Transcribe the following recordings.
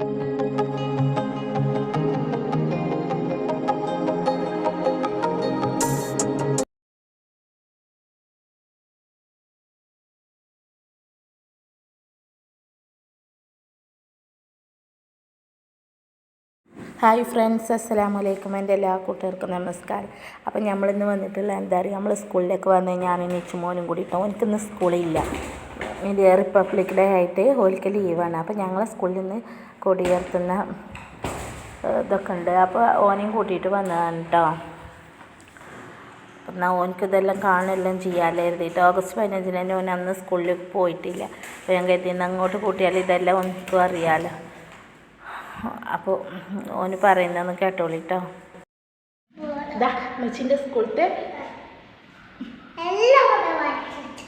Hi friends അസ്സലാമു വലൈക്കും എന്റെ എല്ലാ കൂട്ടുകാർക്കും നമസ്കാരം. അപ്പം നമ്മളിന്ന് വന്നിട്ടുള്ള എന്താ പറയുക നമ്മൾ സ്കൂളിലേക്ക് വന്ന് ഞാൻ നിച്ചുമോനും കൂടിയിട്ട് ഓനിക്കിന്ന് സ്കൂളില്ല. ഇത് റിപ്പബ്ലിക് ഡേ ആയിട്ട് ഓൽക്ക് ലീവാണ്. അപ്പോൾ ഞങ്ങളെ സ്കൂളിൽ നിന്ന് കൊടിയേർത്തുന്ന ഇതൊക്കെ ഉണ്ട്. അപ്പോൾ ഓനെയും കൂട്ടിയിട്ട് വന്നതാണ് കേട്ടോ എന്നാൽ ഓനക്ക് ഇതെല്ലാം കാണുകയെല്ലാം ചെയ്യാമല്ലോ എഴുതിയിട്ട് ഓഗസ്റ്റ് പതിനഞ്ചിന് തന്നെ ഓൻ അന്ന് സ്കൂളിൽ പോയിട്ടില്ല. അപ്പോൾ ഞാൻ കരുതി അങ്ങോട്ട് കൂട്ടിയാൽ ഇതെല്ലാം ഓനക്കും അറിയാമല്ലോ അപ്പോൾ ഓന് പറയുന്നതെന്ന് കേട്ടോളിട്ടോ ഇതാ മെച്ചിന്റെ സ്കൂളത്തെ എല്ലാം കൂടെ വരച്ചിട്ട്.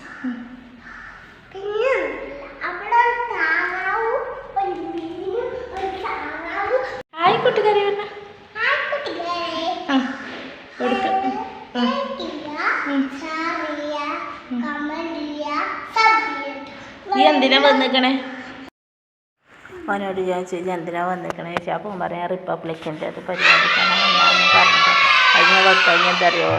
പിന്നെ അവിടെ ഒരു താറാവും, ഒരു മീനും, ഒരു താറാവും. ഹായ് കൂട്ടുകാരി പറഞ്ഞ ആ കൊടുക്ക. നീ എന്തിനാ വന്നിക്കണേ? അവനോട് ചോദിച്ചു "ഇജ്ജ് എന്തിനാ വന്നിക്കണേ? ചോദിച്ചാൽ അപ്പം പറയാം റിപ്പബ്ലിക്കിന്റെ അത് പരിപാടിക്കാണ് വന്നാന്ന് പറഞ്ഞിട്ട് അതിന് വെക്കാൻ എന്താ അറിയോ?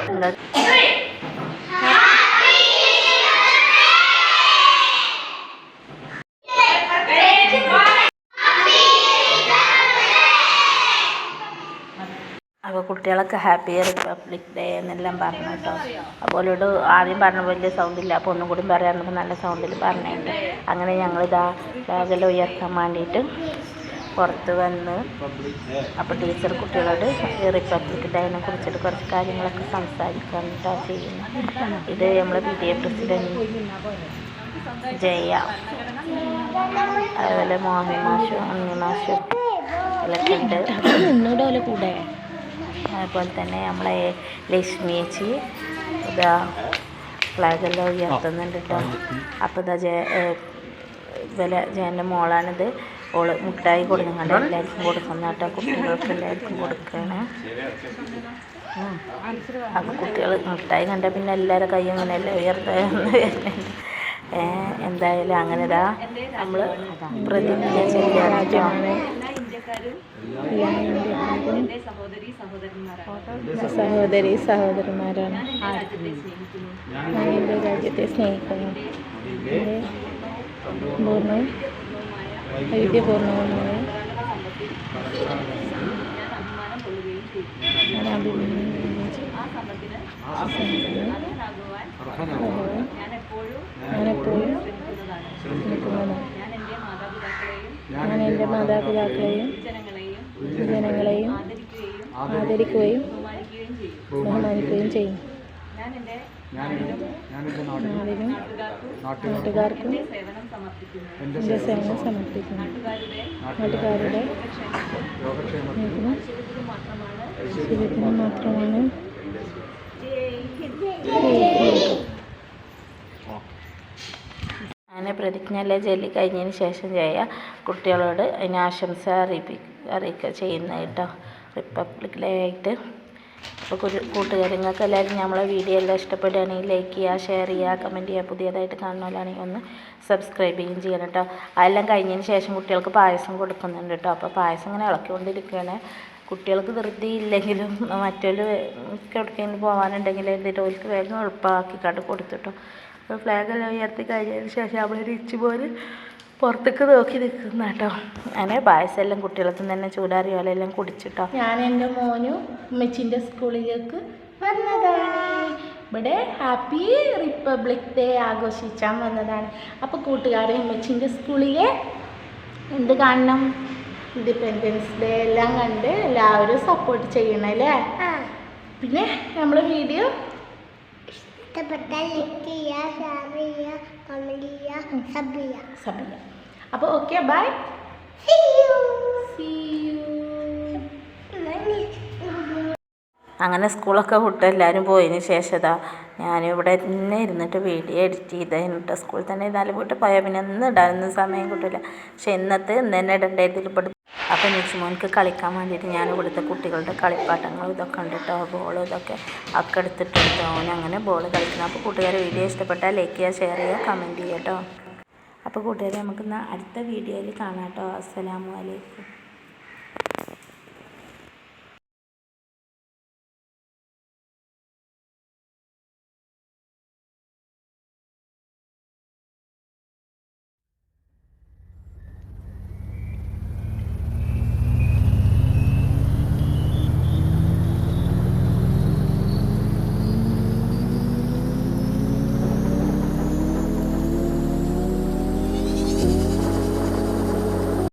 അപ്പോൾ കുട്ടികളൊക്കെ ഹാപ്പി റിപ്പബ്ലിക് ഡേ എന്നെല്ലാം പറഞ്ഞു കേട്ടോ. അപ്പോൾ അവരോട് ആദ്യം പറഞ്ഞ വലിയ സൗണ്ടില്ല അപ്പോൾ ഒന്നും കൂടി പറയാറുണ്ടപ്പോൾ നല്ല സൗണ്ടിൽ പറഞ്ഞിട്ടുണ്ട്. അങ്ങനെ ഞങ്ങളിതാ ഫ്ലാഗെല്ലാം ഉയർത്താൻ വേണ്ടിയിട്ട് പുറത്ത് വന്ന് അപ്പോൾ ടീച്ചർ കുട്ടികളോട് ഈ റിപ്പബ്ലിക് ഡേനെ കുറിച്ചിട്ട് കുറച്ച് കാര്യങ്ങളൊക്കെ സംസാരിക്കാൻ കേട്ടോ ചെയ്യുന്നത്. ഇത് നമ്മളെ P T A president Jaya. അതുപോലെ മോഹൻ മാഷും അണ്ണി മാഷും എല്ലാം ഉണ്ട്. നിന്നോട് കൂടെ. അതുപോലെ തന്നെ നമ്മളെ ലക്ഷ്മി ചേച്ചി ഇതാ ഫ്ലാഗെല്ലാം ഉയർത്തുന്നുണ്ട് കേട്ടോ. അപ്പോൾ ഇതാ ജയ ഇവലെ ജയന്റെ മോളാണിത്. ഓൾ മുട്ടായി കൊടുക്കുന്നുണ്ട് എല്ലാവർക്കും കൊടുക്കുന്ന കേട്ടോ കുട്ടികൾക്ക് എല്ലാവർക്കും കൊടുക്കുകയാണ് അപ്പം കുട്ടികൾ മുട്ടായി കണ്ട പിന്നെ എല്ലാവരുടെ കൈ അങ്ങനെയല്ല വരുന്നുണ്ട് എന്തായാലും അങ്ങനെ ഇതാ നമ്മൾ പ്രതിജ്ഞ ചെയ്യാൻ സഹോദരി സഹോദരന്മാരാണ് ഞാൻ എൻ്റെ രാജ്യത്തെ സ്നേഹിക്കുന്നു എൻ്റെ പൂർണ്ണവും വൈദ്യപൂർണ്ണവുമായ ഞാൻ അഭിമാനം ഞാനെപ്പോഴും എന്റെ മാതാപിതാക്കളെയും ജനങ്ങളെയും ആദരിക്കുകയും ബഹുമാനിക്കുകയും ചെയ്യും. നാടിനും നാട്ടുകാർക്കും എന്റെ സേവനം സമർപ്പിക്കുന്നു. നാട്ടുകാരുടെ ശരീരത്തിന് മാത്രമാണ് അങ്ങനെ പ്രതിജ്ഞയെല്ലാം ജോലി കഴിഞ്ഞതിന് ശേഷം ചെയ്യുക കുട്ടികളോട് അതിന് ആശംസ അറിയിപ്പി അറിയിക്കുക ചെയ്യുന്നത് കേട്ടോ. റിപ്പബ്ലിക് ഡേ ആയിട്ട് അപ്പോൾ കൂട്ടുകാരങ്ങൾക്ക് എല്ലാവരും നമ്മളെ വീഡിയോ എല്ലാം ഇഷ്ടപ്പെടുകയാണെങ്കിൽ ലൈക്ക് ചെയ്യുക ഷെയർ ചെയ്യുക കമന്റ് ചെയ്യുക. പുതിയതായിട്ട് കാണുന്നവരാണെങ്കിൽ ഒന്ന് സബ്സ്ക്രൈബ് ചെയ്യുകയും ചെയ്യണം കേട്ടോ. അതെല്ലാം കഴിഞ്ഞതിന് ശേഷം കുട്ടികൾക്ക് പായസം കൊടുക്കുന്നുണ്ട് കേട്ടോ. അപ്പോൾ പായസം ഇങ്ങനെ ഇളക്കിക്കൊണ്ടിരിക്കുകയാണ്. കുട്ടികൾക്ക് ധൃതി ഇല്ലെങ്കിലും മറ്റൊരു എവിടേക്കെങ്കിലും പോകാനുണ്ടെങ്കിൽ എന്തിട്ട് ഓർക്ക് വേഗം എളുപ്പമാക്കി കണ്ട് കൊടുത്തിട്ടോ ഫ്ലാഗെല്ലാം ഉയർത്തി കഴിഞ്ഞതിന് ശേഷം നമ്മൾ ഇച്ചു പോലെ പുറത്തേക്ക് നോക്കി നിൽക്കുന്ന കേട്ടോ. അങ്ങനെ പായസം എല്ലാം കുട്ടികൾക്ക് തന്നെ ചൂടാറി പോലെല്ലാം കുടിച്ചിട്ടോ. ഞാൻ എന്റെ മോനും ഉമ്മച്ചിന്റെ സ്കൂളിലേക്ക് വന്നതാണ്. ഇവിടെ ഹാപ്പി റിപ്പബ്ലിക് ഡേ ആഘോഷിച്ചാൻ വന്നതാണ്. അപ്പോൾ കൂട്ടുകാരെ ഉമ്മച്ചിന്റെ സ്കൂളിലെ എന്ത് കാണണം? ഇൻഡിപെൻഡൻസ് ഡേ എല്ലാം കണ്ട് എല്ലാവരും സപ്പോർട്ട് ചെയ്യണം അല്ലേ ആ, പിന്നെ നമ്മൾ വീഡിയോ ഇഷ്ടപ്പെട്ടാൽ ലൈക്ക് ചെയ്യുക, ഷെയർ ചെയ്യുക, കമന്റ് ചെയ്യുക, സബ് ചെയ്യുക. സബിയ അപ്പോൾ ഓക്കെ ബൈ അങ്ങനെ സ്കൂളൊക്കെ വിട്ട് എല്ലാവരും പോയതിന് ശേഷം ഞാനിവിടെ തന്നെ ഇരുന്നിട്ട് വീഡിയോ എഡിറ്റ് ചെയ്ത് കഴിഞ്ഞിട്ട് സ്കൂളിൽ തന്നെ ഇതാലും വീട്ടിൽ പോയാൽ പിന്നെ ഇന്ന് ഇടാനൊന്നും സമയം കിട്ടില്ല പക്ഷെ ഇന്നത്തെ ഇന്ന് തന്നെ ഇടേണ്ടതിൽ ഇവിടെ അപ്പം നിച്ചുമോനിക്ക് കളിക്കാൻ വേണ്ടിയിട്ട് ഞാൻ ഇവിടുത്തെ കുട്ടികളുടെ കളിപ്പാട്ടങ്ങൾ ഇതൊക്കെ ഉണ്ട് കേട്ടോ ബോളും ഇതൊക്കെ ഒക്കെ എടുത്തിട്ട് അങ്ങനെ ബോൾ കളിക്കണം. അപ്പോൾ കൂട്ടുകാരെ വീഡിയോ ഇഷ്ടപ്പെട്ടാൽ ലൈക്ക് ചെയ്യുക ഷെയർ ചെയ്യുക കമന്റ് ചെയ്യുക കേട്ടോ അപ്പോൾ കൂട്ടുകാരെ നമുക്കിന്ന് അടുത്ത വീഡിയോയിൽ കാണാം കേട്ടോ അസ്സലാമു അലൈക്കും.